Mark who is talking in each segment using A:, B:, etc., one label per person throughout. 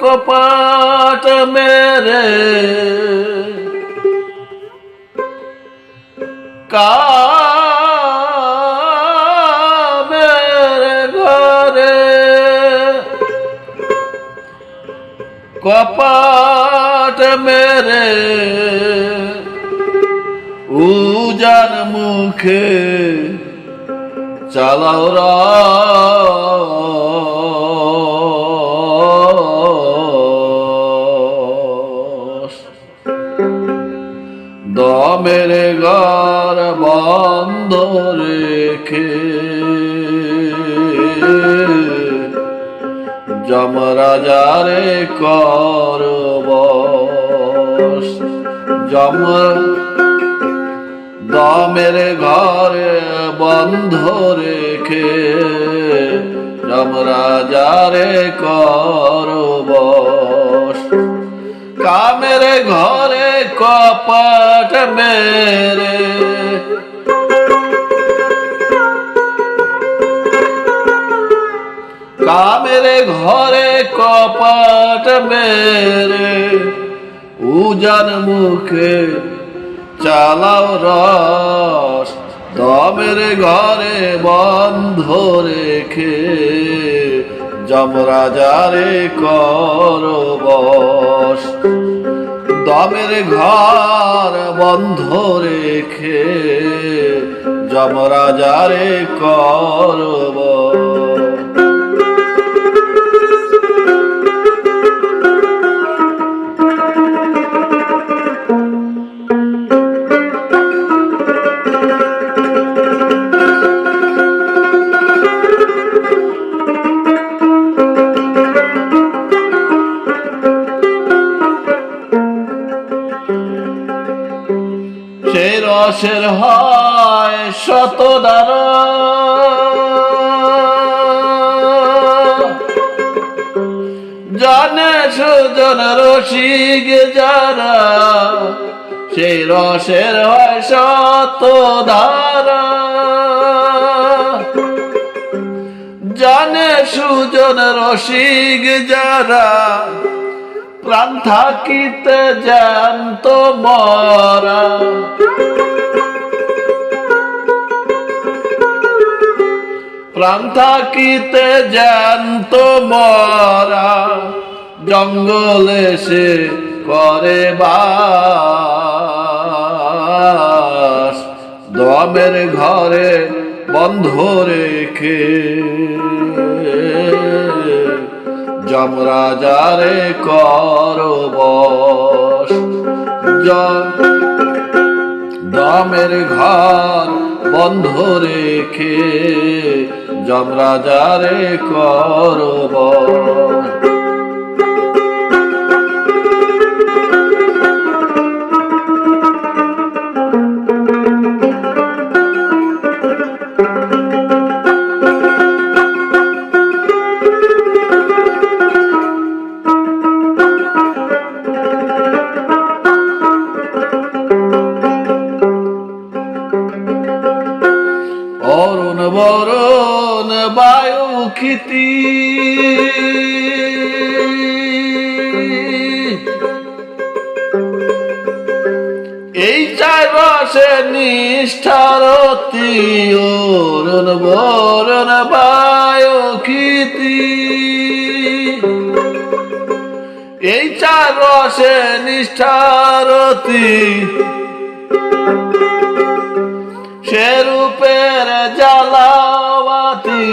A: কপাট মেরে। কামের ঘরে। কপাট মেরে। উজান মুখে চালাও রস দমের ঘর বন্ধ রেখে। যমরাজারে করব যম দমের ঘরে বন্ধ রেখে। যমরাজারে করব কামের ঘরে কপাট মেরে। কামের ঘরে কপাট মেরে। উজান মুখে চালাও রস, দমের ঘরে বন্ধ রেখে। যমরাজারে করবস দমের ঘর বন্ধ রেখে যমরাজারে করব রসের হয় শত দ্বারা জানে সুজন রসিক যারা, সেই রসের হয় শত ধারা জানে সুজন রসিক যারা, প্রাণ থাকিতে জ্যান্ত মরা। প্রাণ থাকিতে জ্যান্ত মরা, জঙ্গলে সে করে বাস। দমের ঘরে বন্ধ রেখে যমরাজারে কর বস। য- দমের ঘর বন্ধ রেখে যমরাজারে কর খিতি এই চার রসে নিষ্ঠারতি অরুণ বরণ বায়ু খিতি এই চার রসে নিষ্ঠারতি সে রূপের জ্বালাবাতি।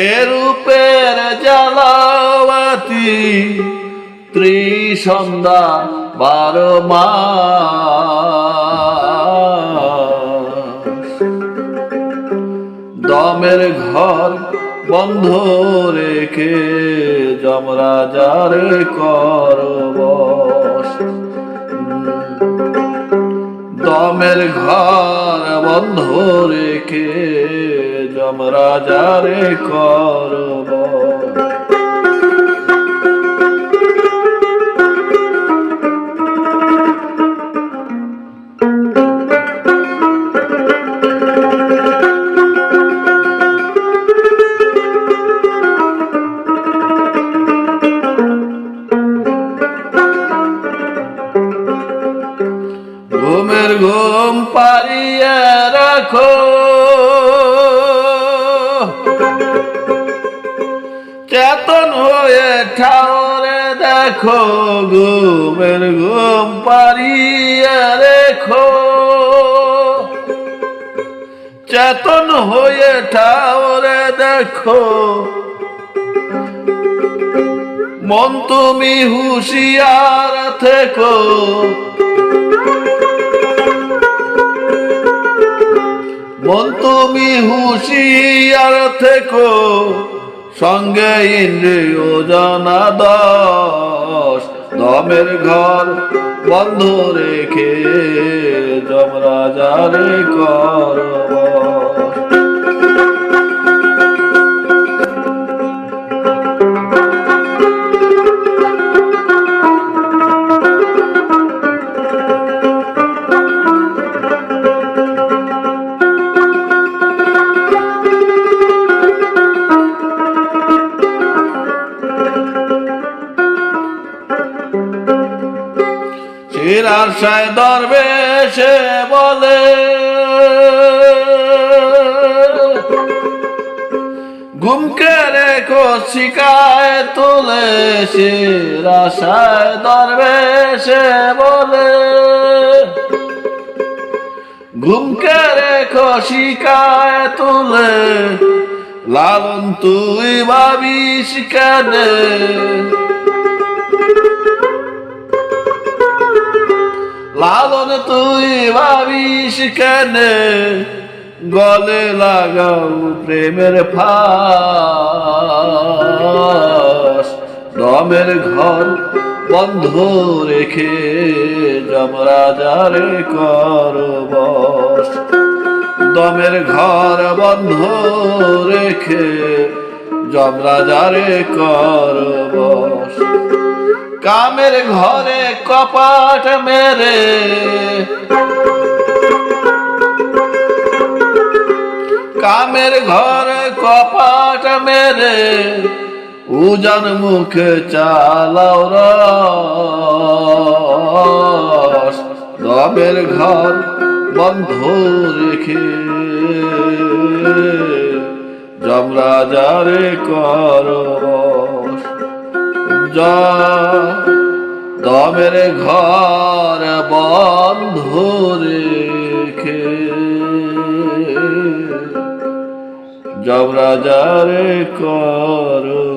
A: সে রূপের জ্বালাবাতি ত্রিসন্ধ্যা বারো দমের ঘর বন্ধ রেখে যমরাজার কর বস দমের ঘর বন্ধ রেখে আমরা যারে করব। ঘুমের ঘুম পারিয়ে রাখো। ঠাওরে দেখো ঘুমের ঘুম পারিয়ে রেখো। চেতন হয়ে ঠাওরে দেখো। মন তুমি হুশিয়ার থেকো। মন তুমি হুশিয়ার থেকো। সঙ্গে ইন্দ্রিয় জানা দশ দমের ঘর বন্ধ রেখে যমরাজারে কর। চির আশায় দরবে, সে বলে। ঘুমকে রেখো শিকায় তুলে সে আশায় দরবে, সে বলে। ঘুমকে রেখো শিকায় তুলে, লালন তুই ভাবিস কেন? লালন তুই ভাবিস কেন? গলে লাগাও প্রেমের ফাস। দমের ঘর বন্ধ রেখে যমরাজারে কর দমের ঘর বন্ধ রেখে যমরাজারে কর বস। কামের ঘরে কপাট মেরে। কামের ঘরে কপাট মেরে, উজান মুখে চালাও দমের ঘর বন্ধ রেখে, যমরাজারে কর বস যা দমের ঘর বন্ধ রেখে। যমরাজারে করব